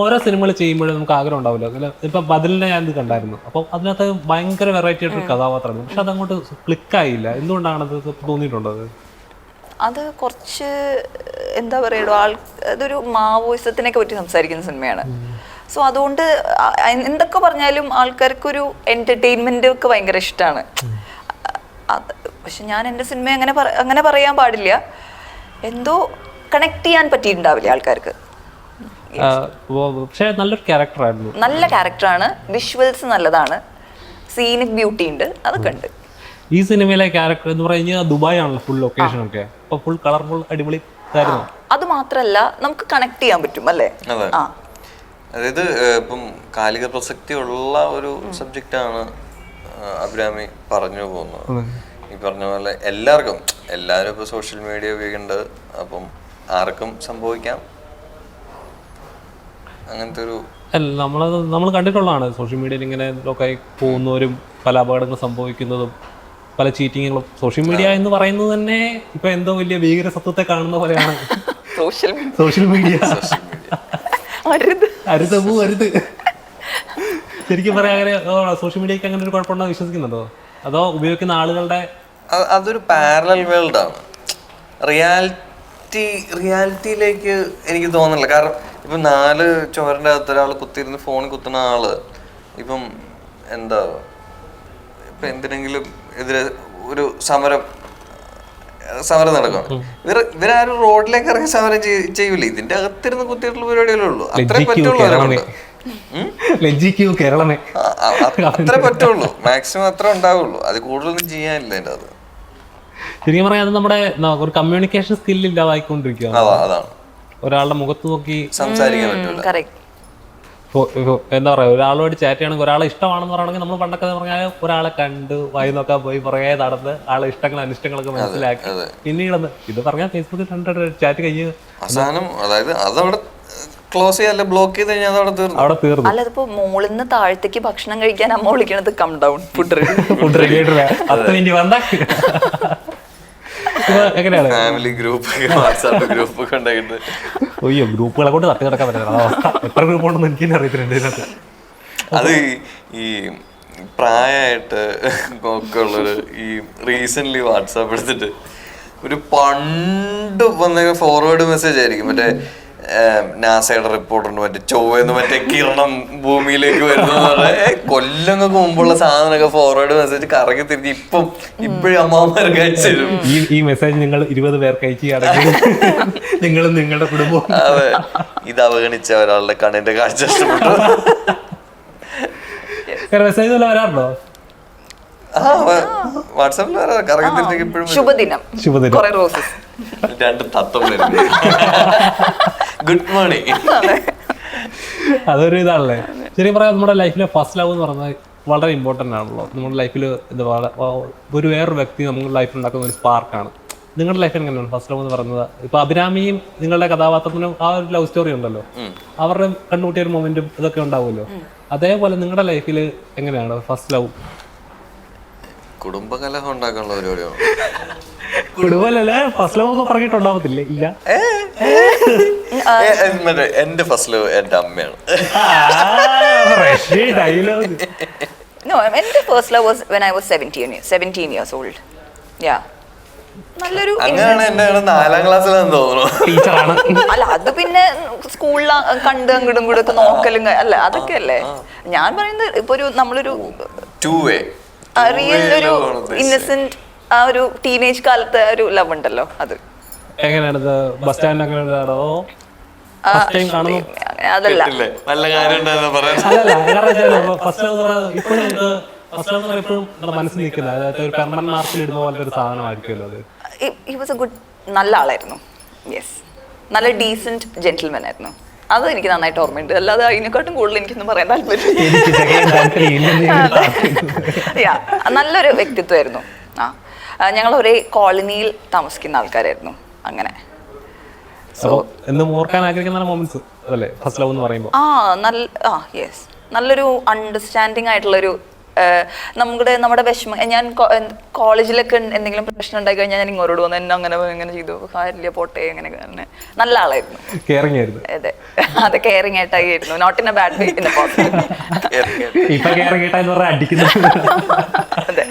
ഓരോ സിനിമകൾ ചെയ്യുമ്പോഴും നമുക്ക് ആഗ്രഹം ഉണ്ടാവില്ല. ഇപ്പൊ ബദലിനെ ഞാൻ ഇത് കണ്ടായിരുന്നു. അപ്പം അതിനകത്ത് ഭയങ്കര വെറൈറ്റി ആയിട്ടൊരു കഥാപാത്രമാണ് പക്ഷെ അതങ്ങോട്ട് ക്ലിക്കായില്ല എന്തുകൊണ്ടാണ് അത് തോന്നിയിട്ടുള്ളത്? അത്
അത് കുറച്ച് എന്താ പറയുക ആൾ അതൊരു മാവോയിസത്തിനൊക്കെ പറ്റി സംസാരിക്കുന്ന സിനിമയാണ്. സോ അതുകൊണ്ട് എന്തൊക്കെ പറഞ്ഞാലും ആൾക്കാർക്കൊരു എന്റർടൈൻമെന്റ് ഒക്കെ ഭയങ്കര ഇഷ്ടമാണ് പക്ഷെ ഞാൻ എന്റെ സിനിമ അങ്ങനെ പറ- അങ്ങനെ പറയാൻ പാടില്ല. എന്തോ കണക്ട് ചെയ്യാൻ പറ്റിയിട്ടുണ്ടാവില്ല ആൾക്കാർക്ക്.
പക്ഷേ നല്ലൊരു ക്യാരക്ടറായിരുന്നു
നല്ല ക്യാരക്ടറാണ് വിഷ്വൽസ് നല്ലതാണ്. സീനിക് ബ്യൂട്ടി ഉണ്ട്. അതൊക്കെ ഉണ്ട്
ഈ സിനിമയിലെ ക്യാരക്ടർ എന്ന് പറഞ്ഞാൽ ദുബായ് ആണല്ലോ ഫുൾ ലൊക്കേഷൻ ഒക്കെ. അപ്പൊ ഫുൾ കളർഫുൾ അടിപൊളി
അത് മാത്രല്ല നമുക്ക് കണക്ട് ചെയ്യാൻ പറ്റും അല്ലേ?
അതെ.
ആ.
അതായത് ഇപ്പം കാലിക പ്രസക്തി ഉള്ള ഒരു ആണ് അഭിരാമി പറഞ്ഞു പോകുന്നത്. ഈ പറഞ്ഞ പോലെ എല്ലാവർക്കും എല്ലാവരും ഇപ്പോൾ സോഷ്യൽ മീഡിയ ഉപയോഗിക്കേണ്ടത് അപ്പം ആർക്കും സംഭവിക്കാം? അങ്ങനത്തെ ഒരു
അല്ല നമ്മളത് നമ്മൾ കണ്ടിട്ടുള്ളതാണ്. സോഷ്യൽ മീഡിയയിൽ ഇങ്ങനെ ഒക്കെ പോകുന്നവരും പല അപകടങ്ങൾ സംഭവിക്കുന്നതും പല ചീറ്റിങ്ങുകളും. സോഷ്യൽ മീഡിയ എന്ന് പറയുന്നത് തന്നെ ഇപ്പൊ എന്തോ വലിയ ഭീകര സത്വത്തെ കാണുന്ന പോലെയാണ്.
Social
social media.
Social media.
അരുത്
അരുത്. ശരിക്കും പറയാൻ അങ്ങനെ സോഷ്യൽ മീഡിയക്ക് അങ്ങനെ ഒരു കുഴപ്പമുണ്ടോ വിശ്വസിക്കുന്നുണ്ടോ? അതോ ഉപയോഗിക്കുന്ന ആളുകളുടെ
അതൊരു പാരലൽ വേൾഡ് ആണ്. റിയാലിറ്റി റിയാലിറ്റിയിലേക്ക് എനിക്ക് തോന്നുന്നില്ല. കാരണം ഇപ്പം നാല് ചോരന്റെ അകത്ത് ഒരാൾ കുത്തിയിരുന്ന് ഫോൺ കുത്തുന്ന ആൾ ഇപ്പം എന്താ ഇപ്പം എന്തിനെങ്കിലും എതിരെ ഒരു സമരം സമരം നടക്കണം ഇവർ ഇവരാരും റോഡിലേക്ക് ഇറങ്ങി സമരം ചെയ്യില്ല ചെയ്യൂല. ഇതിന്റെ അകത്തിരുന്ന് കുത്തിയിട്ടുള്ള പരിപാടികളേ ഉള്ളൂ. അത്രേ പറ്റുള്ളൂ അത്രേ പറ്റുള്ളൂ. മാക്സിമം അത്ര ഉണ്ടാവുള്ളൂ. അത് കൂടുതലൊന്നും ചെയ്യാനില്ല അതിന്റെ അത്
ശരിക്കും പറയാൻ അത് നമ്മുടെ ഒരു കമ്മ്യൂണിക്കേഷൻ സ്കില്ല് ഇല്ലാതായിക്കൊണ്ടിരിക്കുക
അതാ അതാണ്.
ഒരാളുടെ മുഖത്ത് നോക്കി
സംസാരിക്കാൻ
പറ്റുള്ളൂ എന്താ പറയാ ഒരാളോട് ചാറ്റ് ചെയ്യണമെങ്കിൽ ഒരാളെ ഇഷ്ടമാണെന്ന് പറയണമെങ്കിൽ നമ്മൾ പണ്ടൊക്കെ പറഞ്ഞാൽ ഒരാളെ കണ്ട് വായി നോക്കാൻ പോയി പുറകെ നടന്ന് ആളെ ഇഷ്ടങ്ങളും അനിഷ്ടങ്ങളൊക്കെ മനസ്സിലാക്കി. പിന്നീട് ഇത് പറഞ്ഞാൽ ഫേസ്ബുക്കിൽ കണ്ടിട്ട് ചാറ്റ് കഴിഞ്ഞു
അവസാനം അതായത് അതവിടെ ക്ലോസ് ചെയ്യല്ല ബ്ലോക്ക് ചെയ്ത് കഴിഞ്ഞാൽ അതവിടെ തീർന്നു?
അവിടെ തീർന്നു.
അല്ല അതിപ്പോ മുകളിൽ നിന്ന് താഴത്തേക്ക് ഭക്ഷണം കഴിക്കാൻ അമ്മ വിളിക്കണത് come down food
food ready ആയിട്ടുള്ള പത്ത് മിനിറ്റ് വന്ന. എങ്ങനെയാണ്?
ഫാമിലി ഗ്രൂപ്പ് വാട്സാപ്പ് ഗ്രൂപ്പ് ഒക്കെ ഉണ്ടായിട്ട്
അയ്യോ ഗ്രൂപ്പുകളെ കൊണ്ട് തട്ടി കിടക്കാൻ പറ്റില്ല. എത്ര ഗ്രൂപ്പ് ഉണ്ടെന്ന് എനിക്ക് തന്നെ അറിയത്തില്ല ഇതിനകത്ത്.
അത് ഈ- പ്രായമായിട്ട് ഒക്കെ ഉള്ളൊരു ഈ റീസെന്റ് വാട്സാപ്പ് എടുത്തിട്ട് ഒരു പണ്ട് വന്ന ഫോർവേഡ് മെസ്സേജ് ആയിരിക്കും. മറ്റേ നാസയുടെ റിപ്പോർട്ടുണ്ട് മറ്റേ ചൊവ്വന്ന് മറ്റേ കിരണം ഭൂമിയിലേക്ക് വരുന്നു കൊല്ലങ്ങൾക്ക് മുമ്പുള്ള സാധനമൊക്കെ ഫോർവേഡ് മെസ്സേജ് കറങ്ങി തിരിഞ്ഞ് ഇപ്പം ഇപ്പോഴും അമ്മാമാർക്ക് അയച്ചു തരും.
ഈ ഈ മെസ്സേജ് നിങ്ങൾ ഇരുപത് പേർക്ക് അയക്കുകയാണെങ്കിൽ നിങ്ങളും നിങ്ങളുടെ കുടുംബവും
അതെ. ഇത് അവഗണിച്ച ഒരാളുടെ കണ്ണിന്റെ കാഴ്ച ഇഷ്ടപ്പെട്ടു.
മെസ്സേജ് വരാറുണ്ടോ?
ശുഭദിനം.
രണ്ട് തത്വം ഗുഡ് മോർണിംഗ്
അതൊരു ഇതാണല്ലേ? ശരി പറയാം നമ്മുടെ ലൈഫിലെ ഫസ്റ്റ് ലവ് എന്ന് പറഞ്ഞാൽ വളരെ ഇമ്പോർട്ടന്റ് ആണല്ലോ. നമ്മുടെ ലൈഫിൽ ഇത് ഒരു വേറൊരു വ്യക്തി നമ്മുടെ ലൈഫിൽ ഉണ്ടാക്കുന്ന ഒരു സ്പാർക്കാണ് നിങ്ങളുടെ ലൈഫിൽ എങ്ങനെയാണ് ഫസ്റ്റ് ലവ് എന്ന് പറയുന്നത്? ഇപ്പൊ അഭിരാമിയും നിങ്ങളുടെ കഥാപാത്രത്തിനും ആ ഒരു ലവ് സ്റ്റോറി ഉണ്ടല്ലോ. അവരുടെ കണ്ണുകൂട്ടിയ ഒരു മൊമെന്റും ഇതൊക്കെ ഉണ്ടാവുമല്ലോ. അതേപോലെ നിങ്ങളുടെ ലൈഫിൽ എങ്ങനെയാണ് ഫസ്റ്റ് ലവ്
കുടുംബകലഹം ഉണ്ടാക്കാനുള്ള പരിപാടിയാണ്?
കുടുംബമല്ലേ ഫസ്റ്റ് ലവ് ഒക്കെ പറഞ്ഞിട്ടുണ്ടാവത്തില്ലേ? ഇല്ല.
മറ്റേ എന്റെ ഫസ്റ്റ് ലവ് എന്റെ അമ്മയാണ്.
ഡയലോഗ്
നോ എന്റെ first love was when I was seventeen seventeen years old yeah നല്ലൊരു
അങ്ങനെയാണ് എന്റെ നാലാം ക്ലാസ്സിലാന്ന് തോന്നുന്നു.
ടീച്ചറാണ്.
അല്ല അത് പിന്നെ സ്കൂളിൽ കണ്ട് അങ്ങോട്ടും ഇങ്ങോട്ടും ഒക്കെ നോക്കലും ക- അല്ല അതൊക്കെ അല്ലേ? ഞാൻ പറയുന്നത് ഇപ്പൊ ഒരു നമ്മളൊരു
ടു വേ
റിയൽ ഒരു ഇന്നസെന്റ് ആ ഒരു ടീനേജ് കാലത്തെ ഒരു ലവ് ഉണ്ടല്ലോ അത്.
എങ്ങനെയാണ് ബസ് സ്റ്റാൻഡ് അങ്ങനെയാണോ
അതല്ല.
നല്ല കാര്യം
മനസ്സിൽ ഒരു പെർമനന്റ് മാർക്കിൽ ഇടുന്ന പോലെ ഒരു സാധനമായിരിക്കുമല്ലോ അത്.
ഹി വാസ് എ ഗുഡ് നല്ല ആളായിരുന്നു. യെസ് നല്ല ഡീസന്റ് ജെന്റിൽമാൻ ആയിരുന്നു. അത് എനിക്ക് നന്നായിട്ട് ഓർമ്മയുണ്ട്. അല്ലാതെ അതിനെക്കാട്ടും കൂടുതൽ എനിക്കൊന്നും പറയാൻ താല്പര്യം നല്ലൊരു വ്യക്തിത്വമായിരുന്നു. ആ. ഞങ്ങൾ ഒരേ കോളനിയിൽ താമസിക്കുന്ന ആൾക്കാരായിരുന്നു. അങ്ങനെ.
ഓർക്കാൻ ആഗ്രഹിക്കുന്ന മൊമെന്റ്സ് അല്ലേ? ഫസ്റ്റ് ലവ് എന്ന് പറയുമ്പോൾ
ആ നല്ല ആ യെസ് നല്ലൊരു അണ്ടർസ്റ്റാൻഡിങ് ആയിട്ടുള്ളൊരു നമ്മുടെ നമ്മുടെ വിഷമം. ഞാൻ കോളേജിലൊക്കെ എന്തെങ്കിലും പ്രശ്നം ഉണ്ടായി കഴിഞ്ഞാൽ ഞാൻ ഇങ്ങോട്ട് വന്ന് എന്നെ അങ്ങനെ ഇങ്ങനെ ചെയ്തു. കാര്യമില്ല പോട്ടെ അങ്ങനെ അങ്ങനെ നല്ല ആളായിരുന്നു.
കെയറിങ് ആയിരുന്നു.
അതെ. അത് കെയറിംഗ് ആയിട്ടായിരുന്നു. Not in a bad way in a positive
ഇപ്പൊ കെയറിങ് കേട്ടാന്ന് പറഞ്ഞാൽ അടിക്കുന്നു
അതെ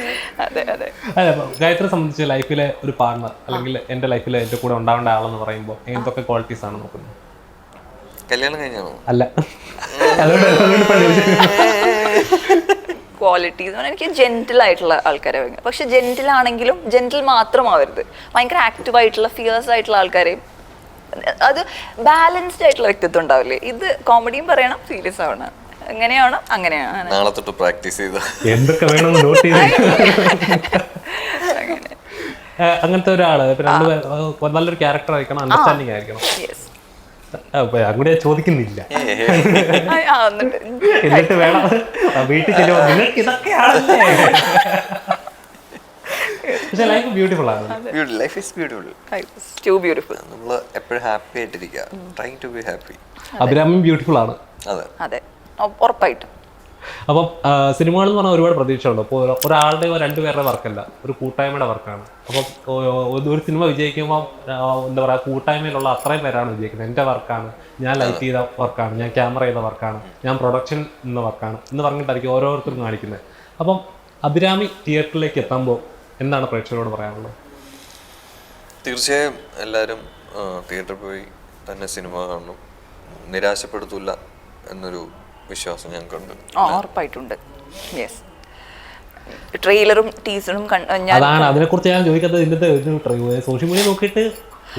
അതെ അതെ.
അതെ അപ്പൊ ഗായത്രിയെ സംബന്ധിച്ച് ലൈഫിലെ ഒരു പാർട്ണർ അല്ലെങ്കിൽ എന്റെ ലൈഫിൽ എന്റെ കൂടെ ഉണ്ടാവേണ്ട ആളെന്ന് പറയുമ്പോൾ എങ്ങനത്തെ ക്വാളിറ്റീസ് ആണ് നോക്കുന്നത്?
കല്യാണം കഴിഞ്ഞാണോ?
അല്ല. അതുകൊണ്ട് അതുകൊണ്ട് എന്ന്
ക്വാളിറ്റീസ് എനിക്ക് ജെന്റിൽ ആയിട്ടുള്ള ആൾക്കാരെ ഭയങ്കര പക്ഷെ ജെന്റിൽ ആണെങ്കിലും ജെന്റിൽ മാത്രമാവരുത്. ഭയങ്കര ആക്റ്റീവ് ആയിട്ടുള്ള ഫിയേഴ്സ് ആയിട്ടുള്ള ആൾക്കാരെയും അത് ബാലൻസ്ഡ് ആയിട്ടുള്ള വ്യക്തിത്വം ഉണ്ടാവില്ലേ? ഇത് കോമഡിയും പറയണം സീരിയസ് ആവണം. എങ്ങനെയാണ് അങ്ങനെയാണ്.
നാളെ തൊട്ട് പ്രാക്ടീസ് ചെയ്ത?
എന്തൊക്കെ വേണമെന്ന് നോട്ട് ചെയ്ത്? അങ്ങനത്തെ ഒരാൾ. നല്ലൊരു ക്യാരക്ടർ ആയിരിക്കണം അണ്ടർസ്റ്റാൻഡിങ് ആയിരിക്കണം. അങ്ങോട്ട് ഞാൻ ചോദിക്കുന്നില്ല.
എന്നിട്ട്.
വേണം വീട്ടിൽ ചെല്ലുമ്പോൾ നിങ്ങൾക്ക് ഇതൊക്കെയാണല്ലേ? പക്ഷെ ലൈഫ് ബ്യൂട്ടിഫുൾ ആണ്.
Life is beautiful
too beautiful
നമ്മൾ എപ്പോഴും ഹാപ്പി ആയിട്ടിരിക്കുക. ടു ബി ഹാപ്പി
ബ്യൂട്ടിഫുൾ ആണ്.
അതെ.
അതെ. ഉറപ്പായിട്ടും.
അപ്പം സിനിമകൾ എന്ന് പറഞ്ഞാൽ ഒരുപാട് പ്രതീക്ഷയുണ്ട് അപ്പോൾ ഒരാളുടെ രണ്ടുപേരുടെ വർക്കല്ല ഒരു കൂട്ടായ്മയുടെ വർക്കാണ് അപ്പം ഒരു സിനിമ വിജയിക്കുമ്പോൾ എന്താ പറയുക കൂട്ടായ്മയിലുള്ള അത്രയും പേരാണ് വിജയിക്കുന്നത്. എന്റെ വർക്കാണ്. ഞാൻ ലൈറ്റ് ചെയ്ത വർക്കാണ്. ഞാൻ ക്യാമറ ചെയ്ത വർക്കാണ്. ഞാൻ പ്രൊഡക്ഷൻ എന്ന വർക്കാണ് എന്ന് പറഞ്ഞിട്ടായിരിക്കും ഓരോരുത്തരും കാണിക്കുന്നത്. അപ്പം അഭിരാമി തിയേറ്ററിലേക്ക് എത്തുമ്പോൾ എന്താണ് പ്രേക്ഷകരോട് പറയാനുള്ളത്?
തീർച്ചയായും എല്ലാവരും തിയേറ്ററിൽ പോയി തന്നെ സിനിമ കാണണം നിരാശപ്പെടുത്തില്ല എന്നൊരു വിശ്വാസം ഞങ്ങൾക്കുണ്ട്.
ഉറപ്പായിട്ടുണ്ട്. യെസ് ട്രെയിലറും ടീസറും ഞാൻ
അതാണ് അതിനെക്കുറിച്ച് ഞാൻ ചോദിക്കാത്തത് ഇതിന്റെ സോഷ്യൽ മീഡിയ നോക്കിയിട്ട്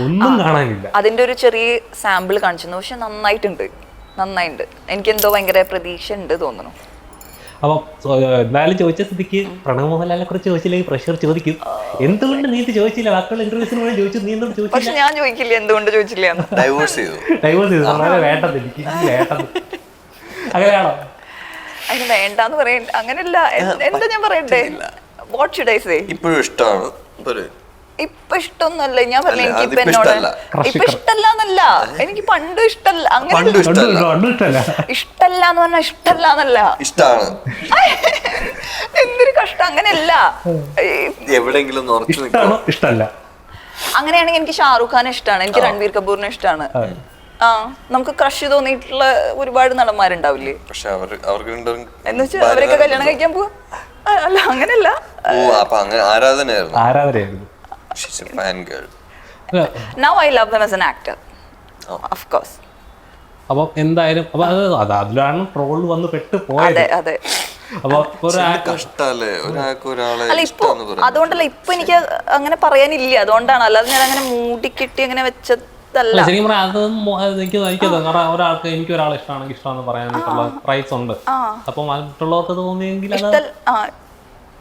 ഒന്നും കാണാനില്ല.
അതിന്റെ ഒരു ചെറിയ സാമ്പിൾ കാണിച്ചിരുന്നു. പക്ഷെ നന്നായിട്ടുണ്ട്. നന്നായിട്ടുണ്ട് എനിക്ക് എന്തോ ഭയങ്കര പ്രതീക്ഷ ഉണ്ട് തോന്നുന്നു.
അപ്പം എന്തായാലും ചോദിച്ച സ്ഥിതിക്ക് പ്രണവ് മോഹൻലാലിനെ കുറിച്ച് ചോദിച്ചില്ലെങ്കിൽ പ്രഷർ ചോദിക്കും. എന്തുകൊണ്ട് നീ ഇത് ചോദിച്ചില്ല? ബാക്കിയുള്ള ഇന്റർവ്യൂസിന് വേണ്ടി ചോദിച്ചു. നീ എന്തുകൊണ്ട് ചോദിച്ചില്ല?
പക്ഷെ ഞാൻ ചോദിക്കില്ല എന്തുകൊണ്ട് ചോദിച്ചില്ല
ഡൈവേഴ്സ് ചെയ്തു.
ഡൈവേഴ്സ് ചെയ്തു. എനിക്ക്. വേണ്ടത്. അങ്ങനെയാണോ?
അതിന് വേണ്ടാന്ന് പറയാൻ അങ്ങനെയല്ല എന്ത്- എന്താ ഞാൻ പറയട്ടെ വാട്ട് ഷുഡ് ഐ സേ
ഇപ്പോഴും ഇഷ്ടമാണ്
ഇപ്പൊ ഇഷ്ടമൊന്നുമല്ല ഞാൻ പറഞ്ഞു എനിക്ക് ഇപ്പൊ എന്നോട്. ഇപ്പൊ ഇഷ്ടല്ല എന്നല്ല എനിക്ക് പണ്ട് ഇഷ്ടല്ല. അങ്ങനെ ഇഷ്ടല്ല. എന്ന് പറഞ്ഞാൽ ഇഷ്ടല്ല. എന്നല്ല
ഇഷ്ടമാണ്
എന്തൊരു കഷ്ടം. അങ്ങനെയല്ല. എവിടെങ്കിലും
എവിടെയെങ്കിലും ഉറച്ചു നിൽക്കണം
ഇഷ്ടമാണോ ഇഷ്ടമല്ല
അങ്ങനെയാണെങ്കിൽ എനിക്ക് ഷാറുഖ് ഖാനെ ഇഷ്ടമാണ് എനിക്ക് രൺബീർ കപൂറിനെ ഇഷ്ടമാണ് ആ നമുക്ക് ക്രഷ് തോന്നിയിട്ടുള്ള ഒരുപാട് നടന്മാരുണ്ടാവില്ലേ?
പക്ഷെ അവർ അവർക്ക്
എന്ന് വെച്ചാൽ അവരൊക്കെ കല്യാണം കഴിക്കാൻ പോവാ. അല്ല അങ്ങനല്ല.
ഓ അപ്പൊ അങ്ങനെ ആരാധനയായിരുന്നു?
ആരാധനയായിരുന്നു.
Fan girl
now I love them as an actor of course
അപ്പം എന്തായാലും അപ്പൊ അത് അത് അതിലാണ് ട്രോൾ വന്ന് പെട്ട് പോയത്.
അതെ അതെ. അതുകൊണ്ടല്ല ഇപ്പൊ എനിക്ക് അങ്ങനെ പറയാനില്ല. അതുകൊണ്ടാണ്. അല്ലാതെ ഞാൻ അങ്ങനെ മൂടിക്കിട്ടി അങ്ങനെ
അല്ല ശരിക്കും അത് എനിക്ക് എനിക്ക് കാരണം ഒരാൾക്ക് എനിക്ക് ഒരാളെ ഇഷ്ടമാണെങ്കിൽ ഇഷ്ടമാണെന്ന് പറയാനായിട്ടുള്ള റൈറ്റ്സ് ഉണ്ട്. അപ്പം മറ്റുള്ളവർക്ക് തോന്നിയെങ്കിൽ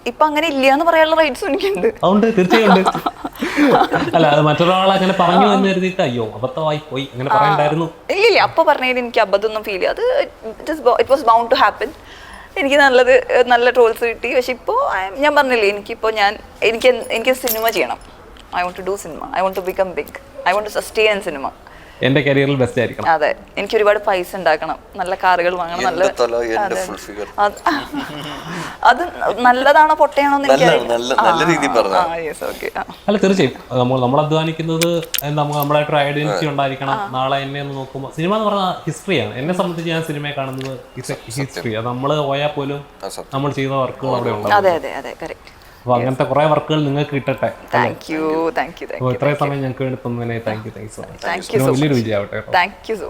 ഇപ്പൊ അങ്ങനെ ഇല്ല എന്ന് പറയാനുള്ള റൈറ്റ്സ് എനിക്കുണ്ട്.
അതുകൊണ്ട് തീർച്ചയായും ഉണ്ട്. അല്ല അത് മറ്റൊരാൾ അങ്ങനെ പറഞ്ഞു എന്ന് കരുതിയിട്ട് അയ്യോ അബദ്ധമായി പോയി അങ്ങനെ പറയണ്ടായിരുന്നു.
ഇല്ല ഇല്ല അപ്പൊ പറഞ്ഞതിൽ എനിക്ക് അബദ്ധമൊന്നും ഫീൽ അത് it was bound to happen എനിക്ക് നല്ലത് നല്ല ട്രോൾസ് കിട്ടി. പക്ഷെ ഇപ്പോ ഞാൻ പറഞ്ഞില്ലേ എനിക്കിപ്പോൾ ഞാൻ എനിക്ക് എനിക്ക് സിനിമ ചെയ്യണം. I want to do cinema I want to become big I want to sustain cinema
എന്റെ കരിയറിൽ ബെസ്റ്റ് ആയിരിക്കണം.
അതെ. എനിക്ക് ഒരുപാട് പൈസ ഉണ്ടാക്കണം. നല്ല കാറുകൾ വാങ്ങണം നല്ല അതെ.
ഫുൾ ഫിഗർ
അത് അത് നല്ലതാണോ പൊട്ടയാണോ എന്ന്
നല്ല നല്ല രീതിയിൽ പറഞ്ഞ.
ആ യെസ് ഓക്കെ
അല്ല തീർച്ചയായും. അത് നമ്മൾ നമ്മൾ അധ്വാനിക്കുന്നത് എന്താ നമുക്ക് നമ്മളായിട്ടൊരു ഐഡന്റിറ്റി ഉണ്ടായിരിക്കണം. നാളെ എന്നെ ഒന്ന് നോക്കുമ്പോൾ സിനിമ എന്ന് പറഞ്ഞാൽ ഹിസ്റ്ററിയാണ് എന്നെ സംബന്ധിച്ച് ഞാൻ സിനിമയെ കാണുന്നത് ഹിസ്റ്ററി അത് നമ്മൾ പോയാൽ പോലും നമ്മൾ ചെയ്യുന്ന വർക്കുകൾ അവിടെ ഉണ്ടാവും
അതെ അതെ അതെ കറക്റ്റ്
അപ്പോൾ അങ്ങനത്തെ കുറേ വർക്കുകൾ നിങ്ങൾക്ക് കിട്ടട്ടെ
താങ്ക് യു താങ്ക് യു
അപ്പോൾ ഇത്രയും സമയം ഞങ്ങൾക്ക് വേണ്ടി തന്നതിനായി thank you thank you so much വലിയൊരു വിജയമാവട്ടെ
താങ്ക് യു സോ